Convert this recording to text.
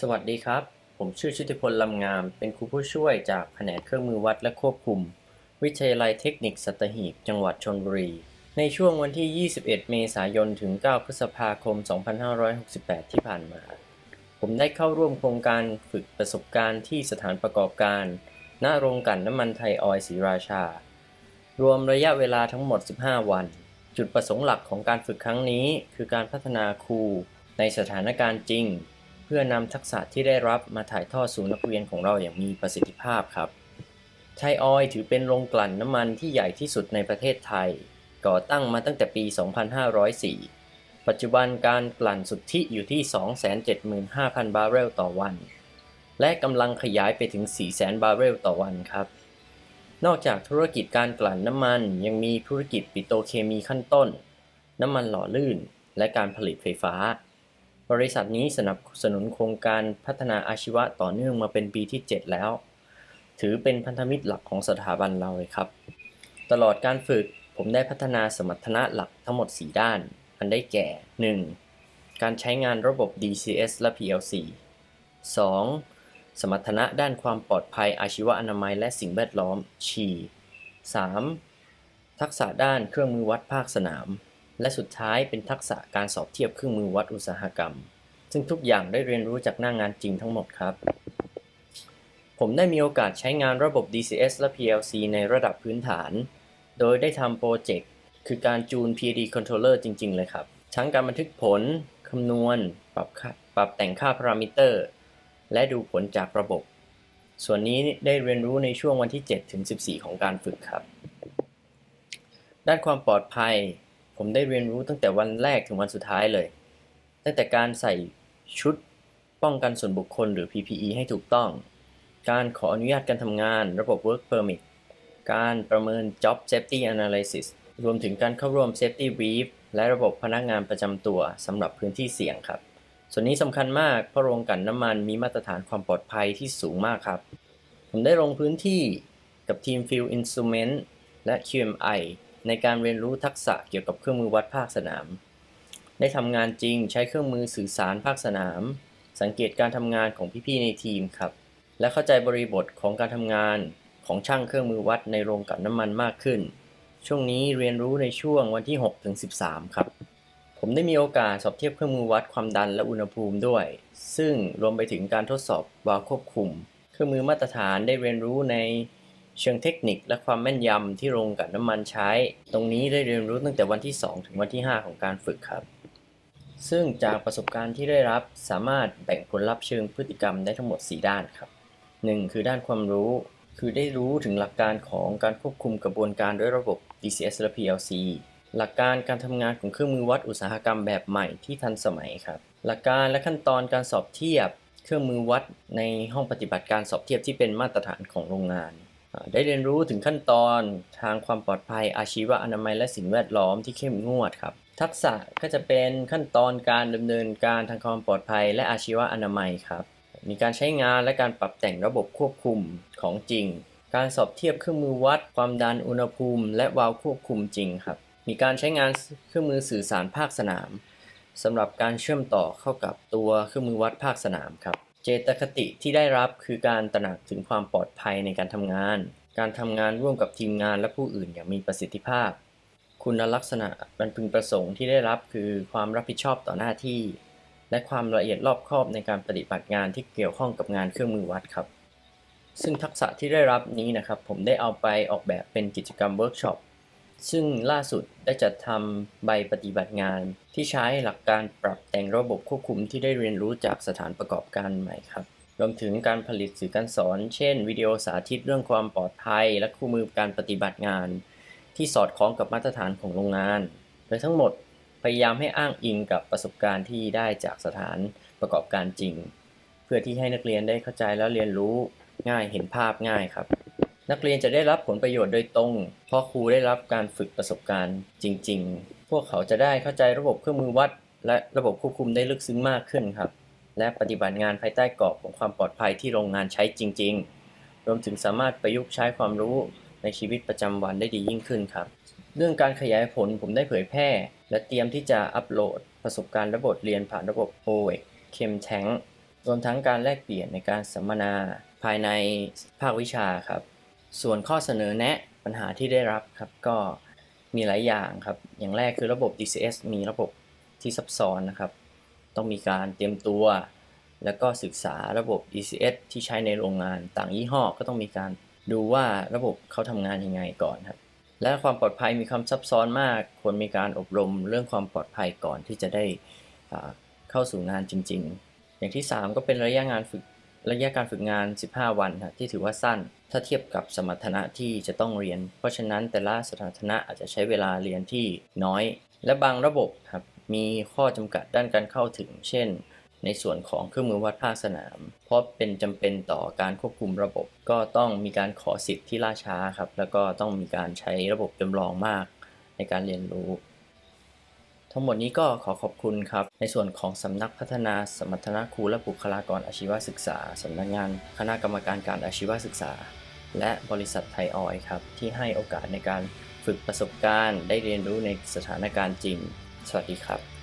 สวัสดีครับ ผมชื่อชุติพลลำงาม เป็นครูผู้ช่วยจากแผนกเครื่องมือวัดและควบคุม วิทยาลัยเทคนิคสัตหีบ จังหวัดชนบุรี ในช่วงวันที่ 21 เมษายน ถึง 9 พฤษภาคม 2568 ที่ผ่านมา ผมได้เข้าร่วมโครงการฝึกประสบการณ์ที่สถานประกอบการ ณ โรงกันน้ำมันไทยออยล์ศรีราชา รวมระยะเวลาทั้งหมด 15 วัน จุดประสงค์หลักของการฝึกครั้งนี้ คือการพัฒนาครูในสถานการณ์จริง พื่อนำทักษะที่ได้รับมาถ่ายทอดสู่นักเรียนของเราอย่างมีประสิทธิภาพครับ ไทยออยล์ถือเป็นโรงกลั่นน้ำมันที่ใหญ่ที่สุดในประเทศไทย ก่อตั้งมาตั้งแต่ปี 2504 ปัจจุบันการกลั่นสุทธิอยู่ที่ 275,000 บาร์เรลต่อวัน และกำลังขยายไปถึง 400,000 บาร์เรลต่อวันครับ นอกจากธุรกิจการกลั่นน้ำมันยังมีธุรกิจปิโตรเคมีขั้นต้น น้ำมันหล่อลื่น และการผลิตไฟฟ้า บริษัทนี้สนับสนุนโครงการพัฒนาอาชีวะต่อเนื่องมาเป็นปีที่ 7 แล้ว ถือเป็นพันธมิตรหลักของสถาบันเราเลยครับ ตลอดการฝึกผมได้พัฒนาสมรรถนะหลักทั้งหมด 4 ด้าน อันได้แก่ 1. การใช้งานระบบ DCS และ PLC 2. สมรรถนะด้านความปลอดภัยอาชีวอนามัยและสิ่งแวดล้อม ชี 3. ทักษะด้านเครื่องมือวัดภาคสนาม และสุดท้ายเป็นทักษะการสอบเทียบเครื่องมือวัดอุตสาหกรรม ซึ่งทุกอย่างได้เรียนรู้จากหน้างงานจริงทั้งหมดครับ ผมได้มีโอกาสใช้งานระบบ DCS และ PLC ในระดับพื้นฐาน โดยได้ทำโปรเจกต์คือการจูน PID controller จริง ๆ เลยครับทั้งการบันทึกผล คำนวณ ปรับปรับแต่งค่าพารามิเตอร์ และดูผลจากระบบ ส่วนนี้ได้เรียนรู้ในช่วงวันที่ 7 ถึง 14 ของการฝึกครับ ด้านความปลอดภัย ผมได้เรียนรู้ตั้งแต่วันแรกถึงวันสุดท้ายเลย ตั้งแต่การใส่ชุดป้องกันส่วนบุคคลหรือ PPE ให้ถูกต้อง การขออนุญาตการทำงาน ระบบ Work Permit การประเมิน Job Safety Analysis รวมถึงการเข้าร่วม Safety Brief และระบบพนักงานประจำตัวสำหรับพื้นที่เสี่ยงครับ ส่วนนี้สำคัญมากเพราะโรงกลั่นน้ำมันมีมาตรฐานความปลอดภัยที่สูงมากครับ ผมได้ลงพื้นที่กับทีม Field Instrument และ QMI ในการเรียนรู้ทักษะเกี่ยวกับเครื่องมือวัดภาคสนาม ได้ทำงานจริงใช้เครื่องมือสื่อสารภาคสนาม สังเกตการทำงานของพี่ๆในทีมครับ และเข้าใจบริบทของการทำงานของช่างเครื่องมือวัดในโรงกลั่นน้ำมันมากขึ้น ช่วงนี้เรียนรู้ในช่วงวันที่ 6 ถึง 13 ครับ ผมได้มีโอกาสสอบเทียบเครื่องมือวัดความดันและอุณหภูมิด้วย ซึ่งรวมไปถึงการทดสอบวาล์วควบคุม เครื่องมือมาตรฐานได้เรียนรู้ใน เชิงเทคนิคและความแม่นยำที่โรงกลั่นน้ำมันใช้ ตรงนี้ได้เรียนรู้ตั้งแต่วันที่ 2 ถึงวันที่ 5 ของการฝึกครับ ซึ่งจากประสบการณ์ที่ได้รับสามารถแบ่งผลลัพธ์เชิงพฤติกรรมได้ทั้งหมด 4 ด้านครับ 1. คือด้านความรู้ คือได้รู้ถึงหลักการของการควบคุมกระบวนการด้วยระบบ DCS และ PLC หลักการการทำงานของเครื่องมือวัดอุตสาหกรรมแบบใหม่ที่ทันสมัยครับ หลักการและขั้นตอนการสอบเทียบ เครื่องมือวัดในห้องปฏิบัติการสอบเทียบที่เป็นมาตรฐานของโรงงาน ได้เรียนรู้ถึงขั้นตอนทางความปลอดภัยอาชีวะอนามัยและสิ่งแวดล้อมที่เข้มงวดครับ ทักษะก็จะเป็นขั้นตอนการดำเนินการทางความปลอดภัย และอาชีวะอนามัยครับ มีการใช้งานและการปรับแต่งระบบควบคุมของจริง การสอบเทียบเครื่องมือวัด ความดันอุณหภูมิ และวาล์วควบคุมจริงครับ มีการใช้งานเครื่องมือสื่อสารภาคสนามสำหรับการเชื่อมต่อเข้ากับตัวเครื่องมือวัดภาคสนามครับ เจตคติที่ได้รับคือการตระหนักถึงความปลอดภัยในการทำงาน การทำงานร่วมกับทีมงานและผู้อื่นอย่างมีประสิทธิภาพ คุณลักษณะบรรพึงประสงค์ที่ได้รับคือความรับผิดชอบต่อหน้าที่ และความละเอียดรอบคอบในการปฏิบัติงานที่เกี่ยวข้องกับงานเครื่องมือวัดครับ ซึ่งทักษะที่ได้รับนี้นะครับ ผมได้เอาไปออกแบบเป็นกิจกรรมเวิร์กช็อป ซึ่งล่าสุดได้จัดทำใบปฏิบัติงานที่ใช้หลักการปรับแต่งระบบควบคุมที่ได้เรียนรู้จากสถานประกอบการใหม่ครับรวมถึงการผลิตสื่อการสอน เช่น วิดีโอสาธิตเรื่องความปลอดภัย และคู่มือการปฏิบัติงาน ที่สอดคล้องกับมาตรฐานของโรงงาน โดยทั้งหมดพยายามให้อ้างอิงกับประสบการณ์ที่ได้จากสถานประกอบการจริง เพื่อที่ให้นักเรียนได้เข้าใจและเรียนรู้ง่ายเห็นภาพง่ายครับ นักเรียนจะได้รับผลประโยชน์โดยตรง เพราะครูได้รับการฝึกประสบการณ์จริง ๆ พวกเขาจะได้เข้าใจระบบเครื่องมือวัด และระบบควบคุมได้ลึกซึ้งมากขึ้นครับ และปฏิบัติงานภายใต้กรอบของความปลอดภัยที่โรงงานใช้จริง ๆ รวมถึงสามารถประยุกต์ใช้ความรู้ในชีวิตประจำวันได้ดียิ่งขึ้นครับ เรื่องการขยายผลผมได้เผยแพร่ และเตรียมที่จะอัปโหลด ประสบการณ์และบทเรียนผ่านระบบ o e c h e m t a n k รวมทั้งการแลกเปลี่ยนในการสัมมนา ภายในภาควิชาครับ ส่วนข้อเสนอแนะปัญหาที่ได้รับครับก็มีหลายอย่างครับ อย่างแรกคือระบบ DCS มีระบบที่ซับซ้อนนะครับ ต้องมีการเตรียมตัว แล้วก็ศึกษาระบบ ECS ที่ใช้ในโรงงานต่างยี่ห้อก็ต้องมีการดูว่าระบบเขาทำงานยังไงก่อนครับ และความปลอดภัยมีความซับซ้อนมาก ควรมีการอบรมเรื่องความปลอดภัยก่อนที่จะได้เข้าสู่งานจริง ๆ อย่างที่ 3 ก็เป็นระยะงานฝึกระยะการฝึกงาน 15 วันครับที่ถือว่าสั้น ถ้าเทียบกับสมรรถนะที่จะต้องเรียน เพราะฉะนั้นแต่ละสถานนะอาจจะใช้เวลาเรียนที่น้อย และบางระบบครับมีข้อจำกัดด้านการเข้าถึง เช่น ในส่วนของเครื่องมือวัดภาคสนาม เพราะเป็นจำเป็นต่อการควบคุมระบบ ก็ต้องมีการขอสิทธิ์ที่ล่าช้าครับ แล้วก็ต้องมีการใช้ระบบจำลองมากในการเรียนรู้ ทั้งหมดนี้ก็ขอขอบคุณครับ ในส่วนของสำนักพัฒนาสมรรถนะครูและบุคลากรอาชีวศึกษาสำนักงาน คณะกรรมการการอาชีวศึกษา และบริษัทไทยออยครับ ที่ให้โอกาสในการฝึกประสบการณ์ ได้เรียนรู้ในสถานการณ์จริง สวัสดีครับ